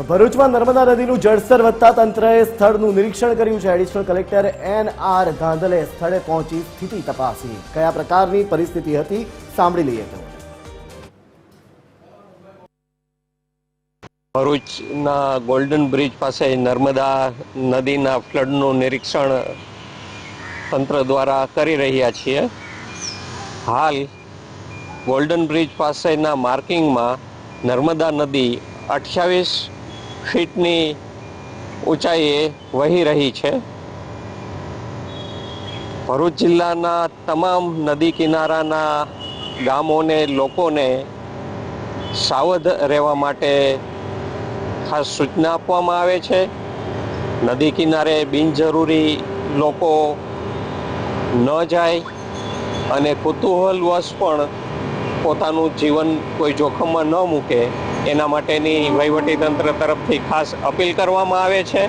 ભરૂચમાં નર્મદા નદીનું જળસ્તર વધતા તંત્રએ સ્થળનું નિરીક્ષણ કર્યું છે. Additional collector N R Dhandhale સ્થળે પહોંચી સ્થિતિ તપાસી. કયા પ્રકારની પરિસ્થિતિ હતી? સાંભળી લઈએ તો. ભરૂચના ગોલ્ડન બ્રિજ પાસે નર્મદા નદીના ફ્લડનું નિરીક્ષણ તંત્ર દ્વારા કરી રહ્યા છીએ. હાલ ગોલ્ડન બ્રિજ પાસેના માર્કિંગમાં નર્મદા નદી અઠ્યાવીસ ફીટની ઊંચાઈએ વહી રહી છે. ભરૂચ જિલ્લાના તમામ નદી કિનારાના ગામોને, લોકોને સાવધ રહેવા માટે ખાસ સૂચના આપવામાં આવે છે. નદી કિનારે બિનજરૂરી લોકો ન જાય અને કુતૂહલવશ પણ પોતાનું જીવન કોઈ જોખમમાં ન મૂકે. એના માટેની વહીવટી તંત્ર તરફથી ખાસ અપીલ કરવામાં આવે છે.